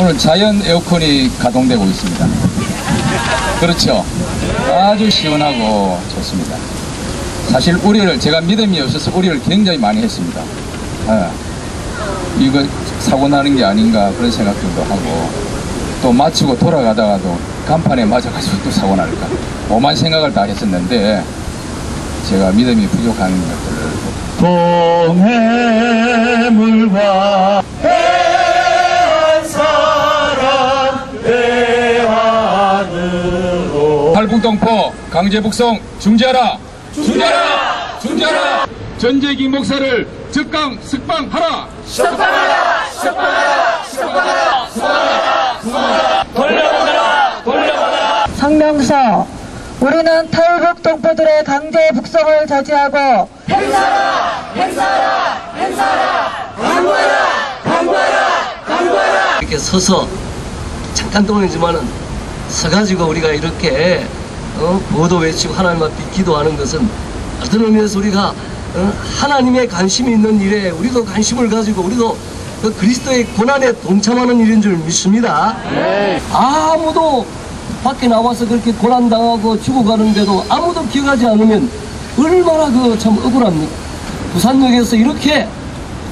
오늘 자연 에어컨이 가동되고 있습니다. 그렇죠. 아주 시원하고 좋습니다. 사실 우려를 제가 믿음이 없어서 우려를 굉장히 많이 했습니다. 어, 이거 사고 나는 게 아닌가 그런 생각들도 하고 또 마치고 돌아가다가도 간판에 맞아가지고 또 사고 날까 오만 생각을 다 했었는데 제가 믿음이 부족한 것들을 동해물과 팔북동포 강제북송 중지하라. 중지하라! 중지하라! 전재기 목사를 즉강 석방하라! 성명서. 우리는 탈북 동포들의 강제 북송을 저지하고 이렇게 서서 잠깐 동안이지만은 서가지고 우리가 이렇게 어, 보도 외치고 하나님 앞에 기도하는 것은 어떤 의미에서 우리가 어, 하나님의 관심이 있는 일에 우리도 관심을 가지고 우리도 그 그리스도의 고난에 동참하는 일인 줄 믿습니다. 아무도 밖에 나와서 그렇게 고난당하고 죽어가는데도 아무도 기억하지 않으면 얼마나 그 참 억울합니까? 부산역에서 이렇게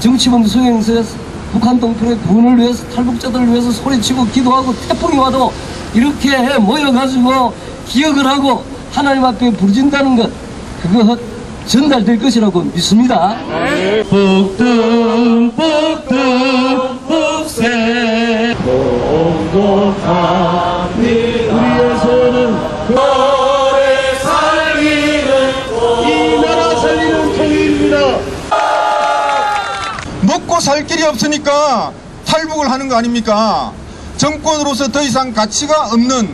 정치범 수행소에서 북한 동포의 구원을 위해서 탈북자들을 위해서 소리치고 기도하고 태풍이 와도 이렇게 모여가지고 기억을 하고 하나님 앞에 부르진다는 것 그거 전달될 것이라고 믿습니다. 북등 북등 북새 동독하니 우리의 손은 너를 살리는 이 나라 살리는 통일입니다 먹고 살 길이 없으니까 탈북을 하는 거 아닙니까? 정권으로서 더 이상 가치가 없는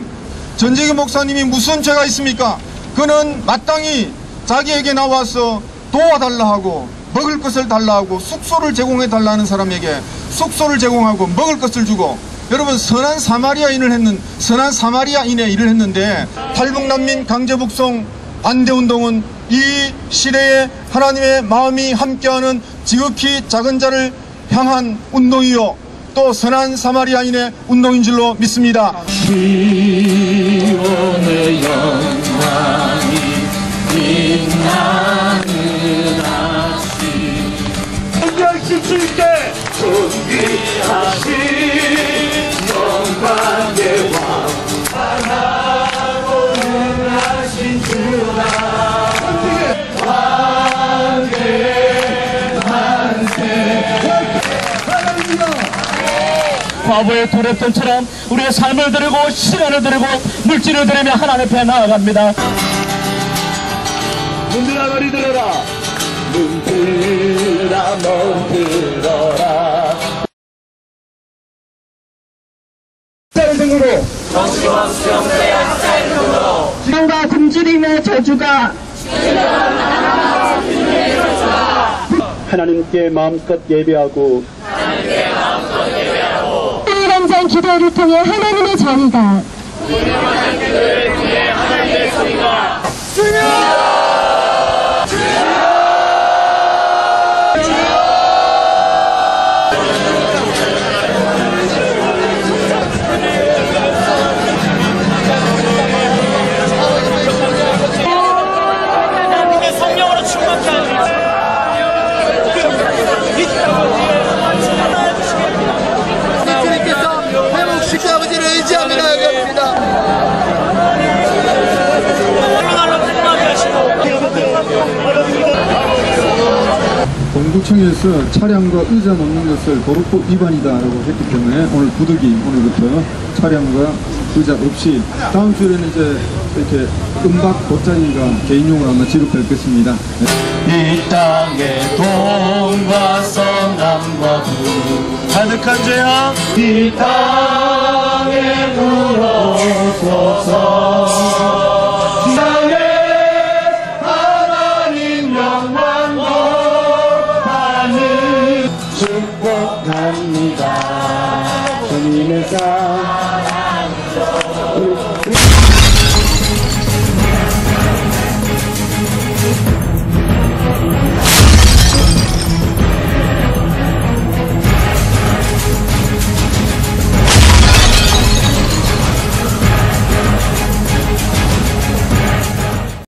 전재기 목사님이 무슨 죄가 있습니까? 그는 마땅히 자기에게 나와서 도와달라 하고 먹을 것을 달라 하고 숙소를 제공해 달라는 사람에게 숙소를 제공하고 먹을 것을 주고 여러분 선한 사마리아인을 했는 선한 사마리아인의 일을 했는데 탈북 난민 강제 북송 반대 운동은 이 시대에 하나님의 마음이 함께하는 지극히 작은 자를 향한 운동이요 또 선한 사마리아인의 운동인 줄로 믿습니다. 줄게 준비하신 영광의 과거의 도랩들처럼 우리의 삶을 드리고 시간을 드리고 물질을 드리며 하나님 앞에 나아갑니다. 문들아 너리 들어라. 문들아 너리 들어라 등으로. 지금과 굶주림의 저주가. 하나님께 마음껏 예배하고 일한장 기도를 통해 하나님의 전이다. 주님께서 동구청에서 차량과 의자 놓는 것을 도로법 위반이다라고 했기 때문에 오늘 부득이 오늘부터 차량과 의자 없이 다음 주에는 이제 이렇게 은박 돗자리가 개인용으로 아마 지급될 것입니다. 네. 이 땅에 동과 서남과 북 가득한 죄악 이 땅에 물어소서 Santa.